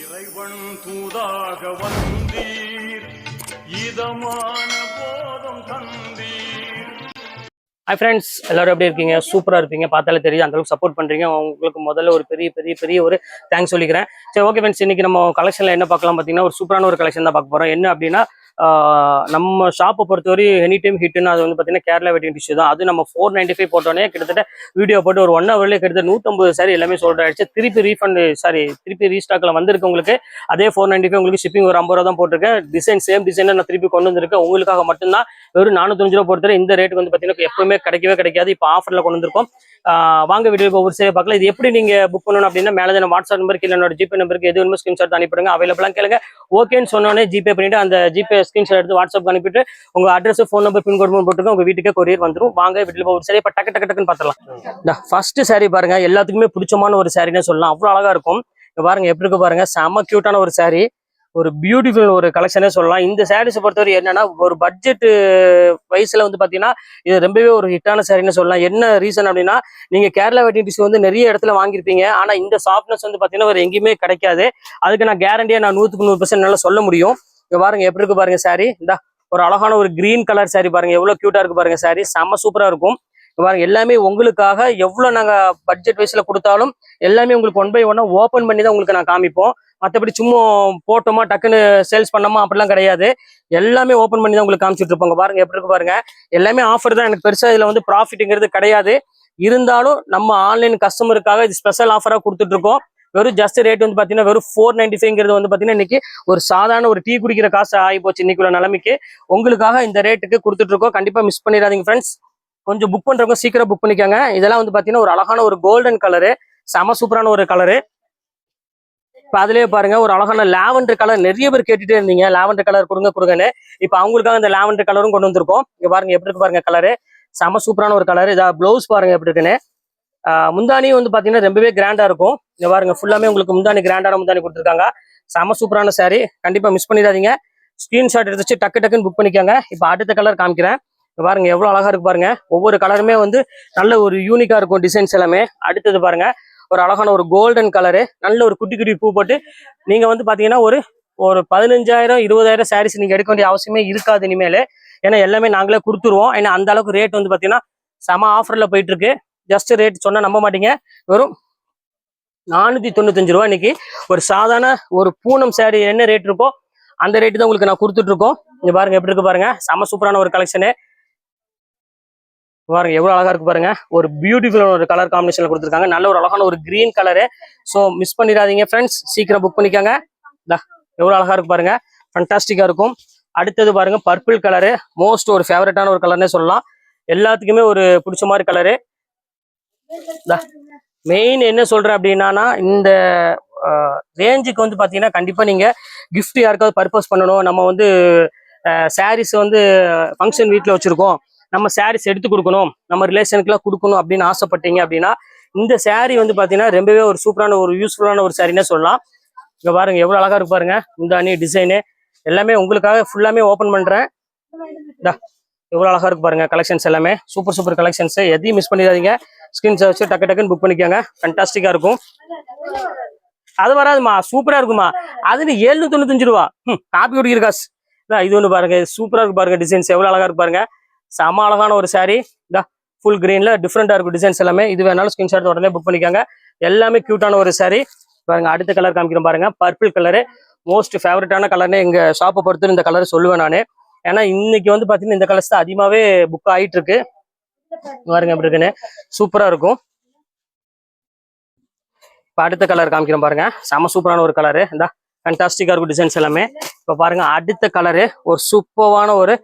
இறைவன் தூதாக வந்தீர். இதமான போதம் தந்தீர். ஹாய் ஃப்ரெண்ட்ஸ் எல்லாரும் எப்படி இருக்கீங்க? சூப்பராக இருப்பீங்க. பார்த்தாலே தெரியும் அந்தளவுக்கு சப்போர்ட் பண்றீங்க. உங்களுக்கு முதல்ல ஒரு பெரிய பெரிய பெரிய ஒரு தேங்க்ஸ் சொல்லிக்கிறேன். சரி ஓகே ஃப்ரெண்ட்ஸ் இன்னைக்கு நம்ம கலெக்ஷனில் என்ன பார்க்கலாம் பார்த்தீங்கன்னா ஒரு சூப்பரான ஒரு கலெக்ஷன் தான் பார்க்க போகிறோம் என்ன அப்படின்னா நம்ம ஷாப்பை பொறுத்தவரை எனி டைம் ஹிட்னு அது வந்து பார்த்தீங்கன்னா கேரளா வெட்டிங் டிஷ்யூ தான். அது நம்ம ஃபோர் நைன்டி ஃபைவ் போட்டோன்னே கிட்டத்தட்ட வீடியோ போட்டு ஒரு ஒன் ஹவர்லேயே கிட்டத்தட்ட நூற்றம்பது சாரி எல்லாமே சோல்ட் ஆயிடுச்சு. திருப்பி ரீஃபண்ட் சாரி திருப்பி ரீஸ்டாக்ல வந்திருக்கு உங்களுக்கு. அதே ஃபோர் நைன்டி ஃபைவ் உங்களுக்கு ஷிப்பிங் ஒரு ஐம்பது ரூபா தான் போட்டிருக்கேன். டிசைன் சேம் டிசைனை நான் திருப்பி கொண்டு வந்திருக்கேன். உங்களுக்காக மட்டும்தான். வெறும் நானூத்தஞ்சு ரூபா பொறுத்தவரை இந்த ரேட்டுக்கு வந்து பார்த்தீங்கன்னா எப்பவுமே கிடைக்கவே கிடைக்காது. இப்போ ஆஃபர்ல கொண்டு வந்திருக்கோம். வாங்க வீடியோக்கு ஒவ்வொரு சேவை பார்க்கலாம். இது எப்படி நீங்க புக் பண்ணணும் அப்படின்னா மேலே நான் வாட்ஸ்அப் நம்பருக்கு இல்லை என்னோட ஜிபே நம்பருக்கு எது வேணுமோ ஸ்கிரீன்ஷாட் அனுப்பிடுங்க அவைலபிளாக கேளுங்க. ஓகேன்னு சொன்னோடனே ஜிபே பண்ணிட்டு அந்த ஜிபே ஸ்கிரீன்ஷாட் எடுத்து வாட்ஸ்அப் அனுப்பிட்டு உங்க அட்ரஸ் ஃபோன் நம்பர் பின்கோடு போட்டுருங்க உங்க வீட்டுக்கே கொரியர் வந்துரும். வாங்க வீட்டில் ஒரு சரி இப்போ டக்கு டக்கு டக்குன்னு பார்த்துலாம் ஃபர்ஸ்ட் சாரி பாருங்க. எல்லாத்துக்குமே பிடிச்சமான ஒரு சாரின்னு சொல்லலாம். அவ்வளோ அழகா இருக்கும். பாருங்க எப்படி இருக்கு பாருங்க. செம்ம கியூட்டான ஒரு சாரி ஒரு பியூட்டிஃபுல் ஒரு கலெக்ஷனே சொல்லலாம். இந்த சாரீஸ் பொறுத்தவரை என்னன்னா ஒரு பட்ஜெட் வயசுல வந்து பாத்தீங்கன்னா இது ரொம்பவே ஒரு ஹிட்டான சாரின்னு சொல்லலாம். என்ன ரீசன் அப்படின்னா நீங்க கேரளா வெட்டிங் டிஷ்யூ வந்து நிறைய இடத்துல வாங்கியிருப்பீங்க. ஆனா இந்த சாஃப்ட்னஸ் வந்து பாத்தீங்கன்னா ஒரு எங்கேயுமே கிடைக்காது. அதுக்கு நான் கேரண்டியா நான் நூத்துக்கு நூறு பர்சன்ட் நல்லா சொல்ல முடியும். இங்க பாருங்க எப்படி இருக்கு பாருங்க சாரி இந்த ஒரு அழகான ஒரு கிரீன் கலர் சாரி பாருங்க. எவ்வளவு கியூட்டா இருக்கு பாருங்க சாரி செம்ம சூப்பரா இருக்கும். பாருங்க எல்லாமே உங்களுக்காக எவ்வளோ நாங்கள் பட்ஜெட் வைஸில் கொடுத்தாலும் எல்லாமே உங்களுக்கு ஒன் பை ஒன்னா ஓப்பன் பண்ணி தான் உங்களுக்கு நான் காமிப்போம். மற்றபடி சும்மா போட்டோமா டக்குன்னு சேல்ஸ் பண்ணோமா அப்படிலாம் கிடையாது. எல்லாமே ஓப்பன் பண்ணி தான் உங்களுக்கு காமிச்சிட்டு இருப்பாங்க பாருங்க எப்படி இருக்கு பாருங்க. எல்லாமே ஆஃபர் தான். எனக்கு பெருசாக இதில் வந்து ப்ராஃபிட்டுங்கிறது கிடையாது. இருந்தாலும் நம்ம ஆன்லைன் கஸ்டமருக்காக இது ஸ்பெஷல் ஆஃபராக கொடுத்துட்டு இருக்கோம். வெறும் ஜஸ்ட் ரேட் வந்து பார்த்தீங்கன்னா வெறும் ஃபோர் நைன்டி ஃபைவ்ங்கிறது வந்து பார்த்தீங்கன்னா இன்னைக்கு ஒரு சாதாரண ஒரு டீ குடிக்கிற காசு ஆகி போச்சு. இன்னைக்குள்ள நிலைமைக்கு உங்களுக்காக இந்த ரேட்டுக்கு கொடுத்துட்டு இருக்கோம். கண்டிப்பா மிஸ் பண்ணிடாதீங்க ஃப்ரெண்ட்ஸ் கொஞ்சம் புக் பண்றவங்க சீக்கிரம் புக் பண்ணிக்கோங்க. இதெல்லாம் வந்து பாத்தீங்கன்னா ஒரு அழகான ஒரு கோல்டன் கலரு செம சூப்பரான ஒரு கலரு இப்ப அதுலயே பாருங்க ஒரு அழகான லாவெண்டர் கலர் நிறைய பேர் கேட்டுட்டே இருந்தீங்க. லாவெண்டர் கலர் கொடுங்க கொடுங்கன்னு. இப்ப அவங்களுக்காக இந்த லாவெண்டர் கலரும் கொண்டு வந்திருக்கோம். இங்க பாருங்க எப்படி இருக்கு பாருங்க கலரு செம சூப்பரான ஒரு கலர் இதா ப்ளவுஸ் பாருங்க எப்படி இருக்குன்னு. முந்தானியும் வந்து பாத்தீங்கன்னா ரொம்பவே கிராண்டா இருக்கும். இங்க பாருங்க ஃபுல்லாமே உங்களுக்கு முந்தானி கிராண்டான முந்தானி கொடுத்துருக்காங்க. செம சூப்பரான சாரி கண்டிப்பா மிஸ் பண்ணிடாதீங்க. ஸ்கிரீன்ஷாட் எடுத்து வச்சு டக்கு டக்குன்னு புக் பண்ணிக்கோங்க. இப்போ அடுத்த கலர் காமிக்கிறேன். பாருங்க எவ்வளவு அழகா இருக்கு பாருங்க. ஒவ்வொரு கலருமே வந்து நல்ல ஒரு யூனிக்கா இருக்கும் டிசைன்ஸ் எல்லாமே. அடுத்தது பாருங்க ஒரு அழகான ஒரு கோல்டன் கலரு நல்ல ஒரு குட்டி குட்டி பூ போட்டு நீங்க வந்து பாத்தீங்கன்னா ஒரு ஒரு பதினஞ்சாயிரம் இருபதாயிரம் சாரீஸ் நீங்க எடுக்க வேண்டிய அவசியமே இருக்காது இனிமேல். ஏன்னா எல்லாமே நாங்களே கொடுத்துருவோம். ஏன்னா அந்த அளவுக்கு ரேட் வந்து பாத்தீங்கன்னா செம ஆஃபர்ல போயிட்டு இருக்கு. ஜஸ்ட் ரேட் சொன்னா நம்ப மாட்டீங்க. வெறும் நானூத்தி தொண்ணூத்தஞ்சு ரூபா இன்னைக்கு ஒரு சாதாரண ஒரு பூனம் சாரி என்ன ரேட் இருக்கோ அந்த ரேட்டு தான் உங்களுக்கு நான் கொடுத்துட்டு இருக்கோம். இங்க பாருங்க எப்படி இருக்கு பாருங்க. செம சூப்பரான ஒரு கலெக்ஷனு பாருங்க எவ்வளவு அழகா இருக்கு பாருங்க. ஒரு பியூட்டிஃபுல்லான ஒரு கலர் காம்பினேஷன்ல கொடுத்துருக்காங்க. நல்ல ஒரு அழகான ஒரு கிரீன் கலரு ஸோ மிஸ் பண்ணிடாதீங்க ஃப்ரெண்ட்ஸ் சீக்கிரம் புக் பண்ணிக்கோங்க. எவ்வளவு அழகா இருக்கு பாருங்க. ஃபண்டாஸ்டிக்கா இருக்கும். அடுத்தது பாருங்க பர்பிள் கலரு மோஸ்ட் ஒரு ஃபேவரட்டான ஒரு கலர்னே சொல்லலாம். எல்லாத்துக்குமே ஒரு பிடிச்ச மாதிரி கலரு மெயின் என்ன சொல்றேன் அப்படின்னா இந்த ரேஞ்சுக்கு வந்து பாத்தீங்கன்னா கண்டிப்பா நீங்க கிஃப்ட் யாருக்காவது பர்பஸ் பண்ணணும். நம்ம வந்து சாரீஸ் வந்து ஃபங்க்ஷன் வீட்டில் வச்சிருக்கோம். நம்ம சாரீஸ் எடுத்து கொடுக்கணும் நம்ம ரிலேஷனுக்குலாம் கொடுக்கணும் அப்படின்னு ஆசைப்பட்டீங்க அப்படின்னா இந்த சாரீ வந்து பாத்தீங்கன்னா ரொம்பவே ஒரு சூப்பரான ஒரு யூஸ்ஃபுல்லான ஒரு சாரின்னே சொல்லலாம். இங்க பாருங்க எவ்வளோ அழகா இருக்கு பாருங்க. அணி டிசைனு எல்லாமே உங்களுக்காக ஃபுல்லாமே ஓப்பன் பண்றேன். எவ்வளோ எவ்வளவு அழகா இருக்கு பாருங்க கலெக்ஷன்ஸ் எல்லாமே. சூப்பர் சூப்பர் கலெக்ஷன்ஸ் எதையும் மிஸ் பண்ணிடாதீங்க. ஸ்கிரீன்ஷாட் வச்சு டக்கு டக்குன்னு புக் பண்ணிக்கோங்க. ஃபண்டாஸ்டிக்காக இருக்கும். அது வராதுமா சூப்பராக இருக்குமா? அதுன்னு ஏழு தொண்ணூத்தஞ்சு ரூபா. ம், காப்பி குடிக்கிற காசு. இது ஒன்று பாருங்க சூப்பரா இருக்கு பாருங்க டிசைன்ஸ் எவ்வளவு அழகா இருக்கு பாருங்க. செம அழகான ஒரு saree. இந்த ஃபுல் கிரீனில் டிஃப்ரெண்ட்டாக இருக்கும் டிசைன்ஸ் எல்லாமே. இது வேணாலும் ஸ்கிரீன்ஷாட் உடனே புக் பண்ணிக்கோங்க. எல்லாமே க்யூட்டான ஒரு saree. பாருங்க அடுத்த கலர் காமிக்கிறோம் பாருங்க. பர்பிள் கலரு மோஸ்ட் ஃபேவரட்டான கலர்னே எங்கள் ஷாப்பை பொறுத்து இந்த கலர் சொல்லுவேன் நான். ஏன்னா இன்னைக்கு வந்து பாத்தீங்கன்னா இந்த கலர்ஸ் தான் அதிகமாகவே புக் ஆகிட்டு இருக்கு பாருங்க எப்படி இருக்குன்னு. சூப்பராக இருக்கும். இப்போ அடுத்த கலர் காமிக்கிறோம் பாருங்க. செம சூப்பரான ஒரு கலரு இந்த ஃபண்டாஸ்டிக்கா இருக்கும் டிசைன்ஸ் எல்லாமே. இப்போ பாருங்க அடுத்த கலரு ஒரு சூப்பரான ஒரு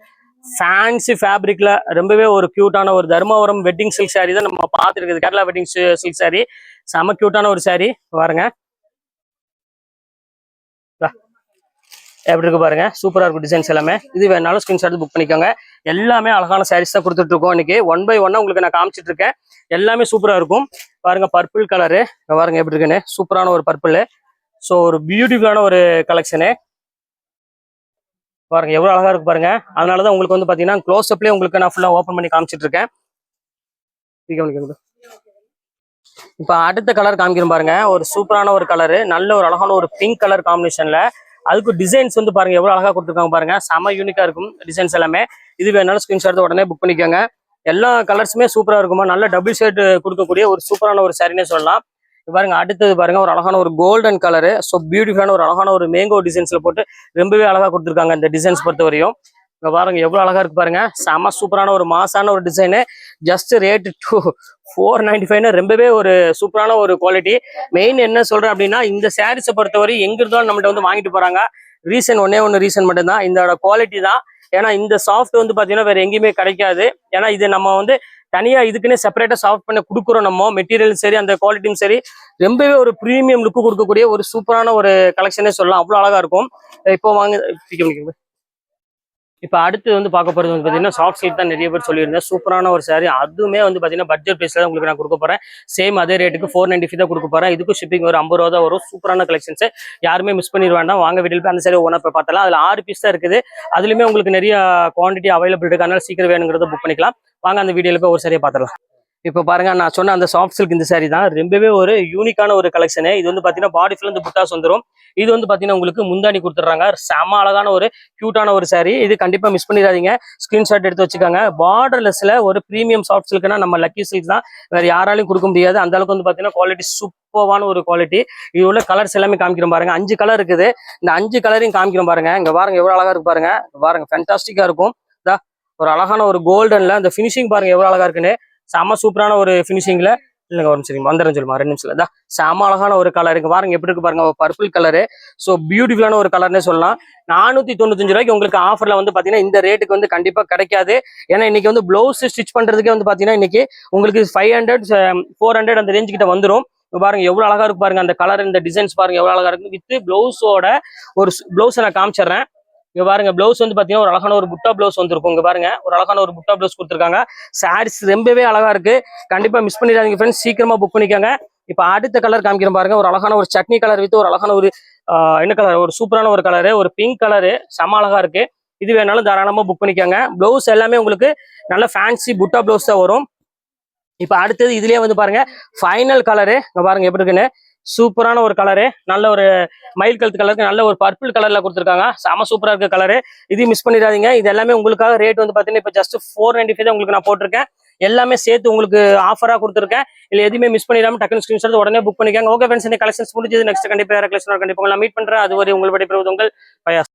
ஃபேன்சி ஃபேப்ரிக்ல ரொம்பவே ஒரு கியூட்டான ஒரு தர்மபுரம் வெட்டிங் சில்க் சாரீ தான் நம்ம பார்த்துருக்குது. Kerala wedding silk saree. செம கியூட்டான ஒரு saree. பாருங்க. எப்படி இருக்கு பாருங்க. சூப்பரா இருக்கும் டிசைன்ஸ் எல்லாமே. இது வேணாலும் ஸ்கிரீன்ஷாட் புக் பண்ணிக்கோங்க. எல்லாமே அழகான சாரீஸ் தான் கொடுத்துட்டு இருக்கோம் இன்னைக்கு. ஒன் பை ஒன்னா உங்களுக்கு நான் காமிச்சிட்டு இருக்கேன். எல்லாமே சூப்பரா இருக்கும். பாருங்க பர்பிள் கலரு பாருங்க எப்படி இருக்குன்னு. சூப்பரான ஒரு பர்பிள் ஸோ ஒரு பியூட்டிஃபுல்லான ஒரு கலெக்ஷனு பாருங்க எவ்வளவு அழகா இருக்கு பாருங்க. அதனாலதான் உங்களுக்கு வந்து பாத்தீங்கன்னா க்ளோஸ் அப்லயே உங்களுக்கு நான் ஃபுல்லா ஓப்பன் பண்ணி காமிச்சிட்டு இருக்கேன். இப்போ அடுத்த கலர் காமிக்கிறோம் பாருங்க. ஒரு சூப்பரான ஒரு கலரு நல்ல ஒரு அழகான ஒரு பிங்க் கலர் காம்பினேஷன்ல அதுக்கு டிசைன்ஸ் வந்து பாருங்க எவ்வளவு அழகா கொடுத்துருக்காங்க பாருங்க. செம யூனிக்கா இருக்கும் டிசைன்ஸ் எல்லாமே. இது வேணாலும் ஸ்கிரீன்ஷாட் உடனே புக் பண்ணிக்கோங்க. எல்லா கலர்ஸுமே சூப்பரா இருக்குமா? நல்ல டபுள் ஷர்ட் கொடுக்கக்கூடிய ஒரு சூப்பரான ஒரு சாரினே சொல்லலாம். பாருங்க அடுத்தது பாருங்க ஒரு அழகான ஒரு கோல்டன் கலரு ஸோ பியூட்டிஃபுல்லான ஒரு அழகான ஒரு மேங்கோ டிசைன்ஸ்ல போட்டு ரொம்பவே அழகா கொடுத்துருக்காங்க இந்த டிசைன்ஸ் பொறுத்த வரையும் இங்க பாருங்க எவ்வளவு அழகா இருக்கு பாருங்க. செம சூப்பரான ஒரு மாசான ஒரு design just rate two four ninety ஃபைவ்னு ரொம்பவே ஒரு சூப்பரான ஒரு குவாலிட்டி மெயின் என்ன சொல்றேன் அப்படின்னா இந்த சாரீஸை பொறுத்தவரை எங்க இருந்தாலும் நம்மகிட்ட வந்து வாங்கிட்டு போறாங்க. ரீசன் ஒன்னே ஒன்று ரீசன் மட்டும்தான். இதோட குவாலிட்டி தான். ஏன்னா இந்த சாஃப்ட் வந்து பாத்தீங்கன்னா வேற எங்கேயுமே கிடைக்காது. ஏன்னா இது நம்ம வந்து தனியா இதுக்குன்னே செப்பரேட்டா சாஃப்ட் பண்ணி கொடுக்குறோம் நம்ம மெட்டீரியலும் சரி அந்த குவாலிட்டியும் சரி. ரொம்பவே ஒரு ப்ரீமியம் லுக்கு கொடுக்கக்கூடிய ஒரு சூப்பரான ஒரு கலெக்ஷனே சொல்லலாம். அவ்வளோ அழகா இருக்கும். இப்போ வாங்க பிடிக்க இப்போ அடுத்து வந்து பார்க்க போகிறது வந்து பார்த்தீங்கன்னா சாஃப்ட் சீட் தான் நிறைய பேர் சொல்லியிருந்தேன். சூப்பரான ஒரு சாரி அதுவுமே வந்து பார்த்தீங்கன்னா பட்ஜெட் ப்ரைஸ்ல தான் உங்களுக்கு நான் கொடுக்க போறேன். சேம் அதே ரேட்டுக்கு ஃபோர் நைன்டி தான் கொடுக்க போறேன். இதுக்கும் ஷிப்பிங் ஒரு ஐம்பது ரூபா தான் வரும். சூப்பரான கலெக்ஷன்ஸ் யாருமே மிஸ் பண்ணிட வேண்டாம் வாங்க வீட்டில் போய் அந்த சாரி ஒன்றா போய் பார்த்தலாம் அதில் ஆறு பீஸ் தான் இருக்குது. அதுலயுமே உங்களுக்கு நிறைய குவான்டிட்டி அவைலபிள் இருக்கு. அதனால சீக்கிரம் வேணுங்கிறத புக் பண்ணிக்கலாம். வாங்க அந்த வீடியோவில் போய் ஒரு சரியாக பார்த்துடலாம். இப்போ பாருங்க நான் சொன்ன அந்த சாஃப்ட் சில்க் இந்த saree தான். ரொம்பவே ஒரு யூனிக்கான ஒரு கலெக்ஷனு இது வந்து பார்த்தீங்கன்னா பாடி ஃபுல் வந்து புட்டாஸ் வந்துடும் இது வந்து பார்த்தீங்கன்னா உங்களுக்கு முந்தாணி கொடுத்துட்றாங்க. செம அழகான ஒரு க்யூட்டான ஒரு சாரி இது கண்டிப்பாக மிஸ் பண்ணிடாதீங்க. ஸ்க்ரீன்ஷாட் எடுத்து வச்சுக்காங்க. பார்டர்லெஸ்ல ஒரு ப்ரீமியம் சாஃப்ட் சில்க்னா நம்ம லக்கி சில்க் தான். வேற யாராலையும் கொடுக்க முடியாது. அந்த அளவுக்கு வந்து பார்த்தீங்கன்னா குவாலிட்டி சூப்பர்வான ஒரு குவாலிட்டி இது உள்ள கலர்ஸ் எல்லாமே காமிக்கிறோம் பாருங்க. அஞ்சு கலர் இருக்குது. இந்த அஞ்சு கலரையும் காமிக்கிறோம் பாருங்க. இங்க பாருங்க எவ்வளோ அழகா இருக்கு பாருங்க. பாருங்க ஃபேண்டாஸ்டிக்கா இருக்கும். ஒரு அழகான ஒரு கோல்டன்ல அந்த ஃபினிஷிங் பாருங்க எவ்வளோ அழகா இருக்குன்னு. செம சூப்பரான ஒரு ஃபினிஷிங்ல இல்லைங்க ஒரு நிமிஷம் வந்துடும் சொல்லுமா ரெண்டு நிமிஷம் தான் செம அழகான ஒரு கலர் இங்க பாருங்க எப்படி இருக்கு பாருங்க பர்பிள் கலரு ஸோ பியூட்டிஃபுல்லான ஒரு கலர்னே சொல்லலாம். நானூத்தி தொண்ணூத்தஞ்சு ரூபாய்க்கு உங்களுக்கு ஆஃபர்ல வந்து பாத்தீங்கன்னா இந்த ரேட்டுக்கு வந்து கண்டிப்பா கிடைக்காது. ஏன்னா இன்னைக்கு வந்து பிளவுஸ் ஸ்டிச் பண்றதுக்கே வந்து பாத்தீங்கன்னா இன்னைக்கு உங்களுக்கு ஃபைவ் ஹண்ட்ரட் ஃபோர் ஹண்ட்ரட் அந்த ரேஞ்ச் கிட்ட வந்துடும் பாருங்க எவ்வளவு அழகா இருக்கு பாருங்க அந்த கலர் இந்த டிசைன்ஸ் பாருங்க எவ்வளவு அழகா இருக்கு. வித் பிளவுஸோட ஒரு பிளவுஸ் நான் காமிச்சிடுறேன். இங்க பாருங்க பிளவுஸ் வந்து பாத்தீங்கன்னா ஒரு அழகான ஒரு புட்டா பிளவுஸ் வந்துருக்கும். இங்க பாருங்க ஒரு அழகான ஒரு புட்டா பிளவுஸ் கொடுத்துருக்காங்க. சாரீஸ் ரொம்பவே அழகா இருக்கு. கண்டிப்பா மிஸ் பண்ணிடாதீங்க ஃப்ரெண்ட்ஸ் சீக்கிரமா புக் பண்ணிக்கோங்க. இப்ப அடுத்த கலர் காமிக்கிறேன் பாருங்க. ஒரு அழகான ஒரு சட்னி கலர் வித் ஒரு அழகான ஒரு என்ன கலர் ஒரு சூப்பரான ஒரு கலரு ஒரு பிங்க் கலரு செம அழகா இருக்கு. இது வேணாலும் தாராளமா புக் பண்ணிக்கோங்க. பிளவுஸ் எல்லாமே உங்களுக்கு நல்ல ஃபேன்சி புட்டா பிளவுஸ் தான் வரும். இப்ப அடுத்தது இதுலயே வந்து பாருங்க ஃபைனல் கலரு இங்க பாருங்க எப்படி இருக்குன்னு? சூப்பரான ஒரு கலரு நல்ல ஒரு மயில் கழுத்து கலருக்கு நல்ல ஒரு பர்பிள் கலர்ல கொடுத்துருக்காங்க. செம சூப்பரா இருக்க கலரு இதையும் மிஸ் பண்ணிடாதீங்க. இது எல்லாமே உங்களுக்காக ரேட் வந்து பாத்தீங்கன்னா இப்போ ஜஸ்ட் ஃபோர் நைன்டி ஃபைவ் உங்களுக்கு நான் போட்டிருக்கேன். எல்லாமே சேர்த்து உங்களுக்கு ஆஃபரா கொடுத்துருக்கேன். இல்ல எதுவுமே மிஸ் பண்ணிடாம டக்குனு ஸ்கிரீன்ஷாட் உடனே புக் பண்ணிக்கோங்க. ஓகே ஃப்ரெண்ட்ஸ் இந்த கலெக்ஷன்ஸ் முடிஞ்சது. நெக்ஸ்ட் கண்டிப்பா கலெக்ஷன் கண்டிப்பா உங்களை மீட் பண்றேன். அதுவரை உங்கள் விடைபெறுவது உங்கள் பயாஸ்.